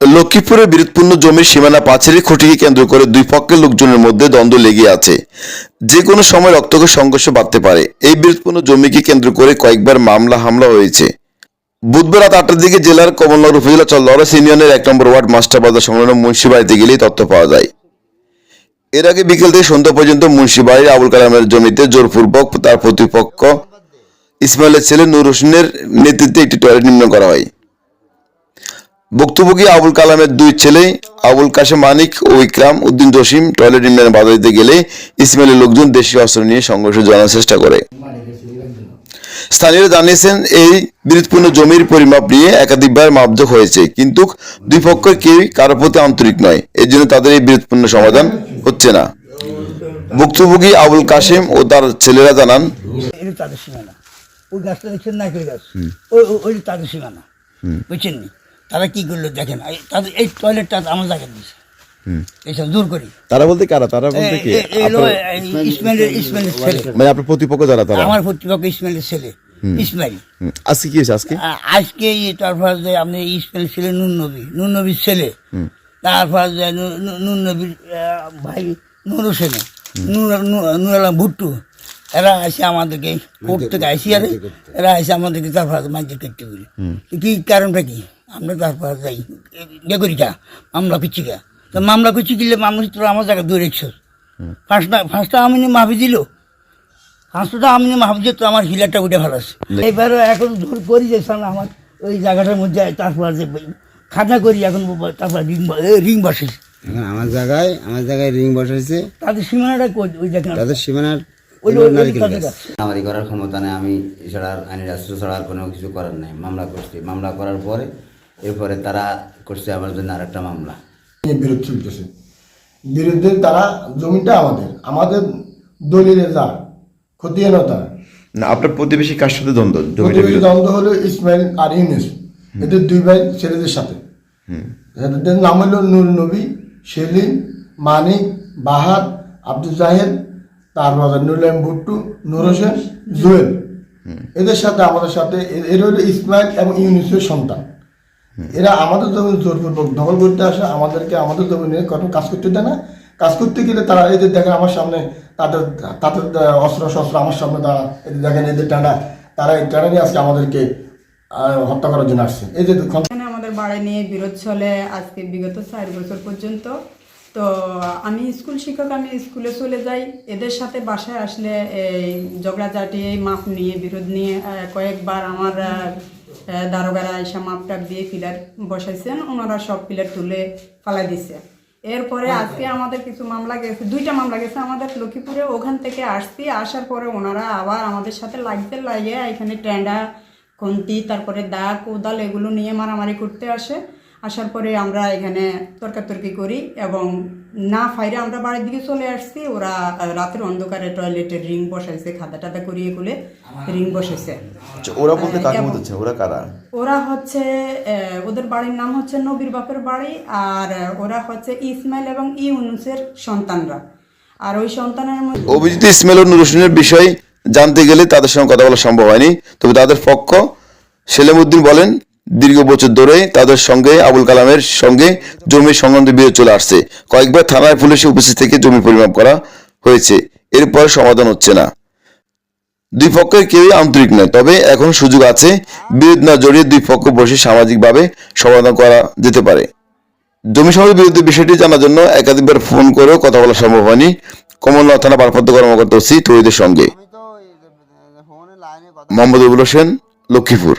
লক্ষ্মীপুরের বিরোধপূর্ণ জমির সীমানা পাচারের খুঁটিকে কেন্দ্র করে দুই পক্ষের লোকজনের মধ্যে দ্বন্দ্ব লেগে আছে। যে কোনো সময় রক্তকে সংঘর্ষ বাড়তে পারে। এই বিরোধপূর্ণ জমিকে কেন্দ্র করে কয়েকবার মামলা হামলা হয়েছে। বুধবার রাত আটটার দিকে জেলার কমলনগর উপজেলা লরেন্স ইউনিয়নের এক নম্বর ওয়ার্ড মাস্টার বাজার সংলগ্ন মুন্সিবাড়িতে গেলেই তথ্য পাওয়া যায়। এর আগে বিকেল থেকে সন্ধ্যা পর্যন্ত মুন্সিবাড়ির আবুল কালামের জমিতে জোরপূর্বক তার প্রতিপক্ষ ইসমাইলের ছেলে নূর হোসেনের নেতৃত্বে একটি টয়লেট নির্মাণ করা হয়। ভুক্তভোগী আবুল কালামের দুই ছেলে আবুল কাশেম মানিক ও ইকরাম উদ্দিন জসিম টয়লেট নির্মাণে বাধা দিতে গেলে ইসমাইলের লোকজন দেশীয় অস্ত্র নিয়ে সংঘর্ষ জানার চেষ্টা করে। স্থানীয়রা জানিয়েছেন এই বিরোধপূর্ণ জমির পরিমাপ নিয়ে একাধিকবার মাপযোগ হয়েছে কিন্তু দুই পক্ষের কেউ কারও প্রতি আন্তরিক নয়। এর জন্য তাদের এই বিরোধপূর্ণ সমাধান হচ্ছে না। ভুক্তভোগী আবুল কাশেম ও তার ছেলেরা জানান তাদের সীমানা। ওই গাছটা দেখছেন গাছ? ওই ওই- তাদের সীমানা। বুঝছেন নি তারা কি করল দেখেন এই তাদের এই টয়লেটটা আমার জায়গা দিয়েছে। এইসব দূর করি। তারা বলতে কারা? তারা বলতে কি? ইসমাইলের ইসমাইলের ছেলে। মানে আপনার প্রতিপক্ষ যারা তারা? আমার প্রতিপক্ষ ইসমাইলের ছেলে ইসমাইল। আজকে কি হয়েছে? আজকে? আজকে এই তারপর যে আপনি ইসমাইল ছেলে নুন নবী নুন নবীর ছেলে। তারপর যে নুন নবীর ভাই নুর হোসেনে নুর আলম ভুট্টু। এরা আসে আমাদেরকে কোর্ট থেকে আসি আরে এরা আসে আমাদেরকে তারপর মাঝে করতে বলি। কি কারণটা কি? আমরা তারপর যাই ইয়ে করি কা মামলা করছি কা তো মামলা করছি গেলে মামলা তো আমার জায়গায় দূরে একশো ফার্স্টটা ফার্স্টটা আমি মাফি দিল। ফার্স্টটা আমি ভাবছি তো আমার হিলারটা উঠে ভালো আছে। এবারও এখন জোর করি যে সামনে আমার ওই জায়গাটার মধ্যে তারপর যে খাতা করি এখন তারপর রিং রিং বসে আমার জায়গায় আমার জায়গায় রিং বসাইছে। তাদের সীমানাটা কই? ওই দেখেন তাদের সীমানার। আমারই করার ক্ষমতা নেই আমি এছাড়া আইনের রাষ্ট্র ছাড়া আর কোনো কিছু করার নাই। মামলা করছি। মামলা করার পরে এরপরে তারা করছে আমার জন্য আরেকটা মামলা। নিয়ে বিরোধ চলতেছে। বিরুদ্ধে তারা জমিটা আমাদের আমাদের দলিলে যা খতিয়ান তারা। না আপনার প্রতিবেশী কার সাথে দ্বন্দ্ব? প্রতিবেশী দ্বন্দ্ব হলো ইসমাইল আর ইউনুস। এদের দুই ভাই ছেলেদের সাথে। এদের নাম হলো নূর নবী সেলিম মানিক বাহার আব্দুল জাহেদ তারপর নুরলাইম ভুট্টু নূর হোসেন জুয়েল। এদের সাথে আমাদের সাথে এরা হলো ইসমাইল এবং ইউনুসের সন্তান। এরা আমাদের জমি জোরপূর্বক দখল করতে আসে, আমাদেরকে আমাদের জমি নিয়ে কোনো কাজ করতে দেয় না। কাজ করতে গেলে তারা এদের দেখেন আমার সামনে তাদের তাদের অস্ত্র শস্ত্র আমার সামনে তারা এদের দেখেন এদের টানা, তারা এই টানা নিয়ে আজকে আমাদেরকে হত্যা করার জন্য আসছে। এই যে আমাদের বাড়ি নিয়ে বিরোধ চলে আজকে বিগত চার বছর পর্যন্ত। তো আমি স্কুল শিক্ষক, আমি স্কুলে চলে যাই। এদের সাথে বাসায় আসলে এই ঝগড়াঝাটি, এই মাপ নিয়ে, বিরোধ নিয়ে কয়েকবার আমার দারোগারা এসে মাপটাপ দিয়ে পিলার বসাইছেন। ওনারা সব পিলার তুলে ফেলাই দিছে। এরপরে আজকে আমাদের কিছু মামলা গেছে দুইটা মামলা গেছে আমাদের লক্ষ্মীপুরে। ওখান থেকে আসছি আসার পরে ওনারা আবার আমাদের সাথে লাগতে লাগে এখানে ট্যান্ডা খুন্তি তারপরে দা কোদাল এগুলো নিয়ে মারামারি করতে আসে। আসার পরে আমরা এখানে তর্কাতর্কি করি এবং না ফাইরে আমরা বাড়ির দিকে চলে আসছি। ওরা রাতের অন্ধকারে টয়লেটের রিং বসাইছে খাদা টাদা করিয়ে গুলে রিং বসেছে ওরা বলতে কাকে বলতেছে ওরা কারা? ওরা হচ্ছে ওদের বাড়ির নাম হচ্ছে নবীর বাপের বাড়ি আর ওরা হচ্ছে ইসমাইল এবং ইউনুসের সন্তানরা। আর ওই সন্তানের মধ্যে অভিজিৎ ইসমাইল ও নূর হোসেনের বিষয় জানতে গেলে তাদের সঙ্গে কথা বলা সম্ভব হয়নি। তবে তাদের পক্ষ সেলিমউদ্দিন বলেন দীর্ঘ বছর ধরে তাদের সঙ্গে আবুল কালামের সঙ্গে জমি সংক্রান্ত বিরোধ চলে আসছে। কয়েকবার থানায় পুলিশে উপস্থিত থেকে জমি পরিমাপ করা হয়েছে। এরপরে সমাধান হচ্ছে না। দুই পক্ষের কেউই আন্তরিক নয় তবে এখন সুযোগ আছে বিরোধ না জড়িয়ে দুই পক্ষ বসে সামাজিকভাবে সমাধান করা যেতে পারে। জমি সমাজের বিরুদ্ধে বিষয়টি জানার জন্য একাধিকবার ফোন করেও কথা বলা সম্ভব হয়নি। কমলনাথ থানা ভারপ্রাপ্ত কর্মকর্তা ওসি তহিদের সঙ্গে। মোহাম্মদ হোসেন লক্ষ্মীপুর।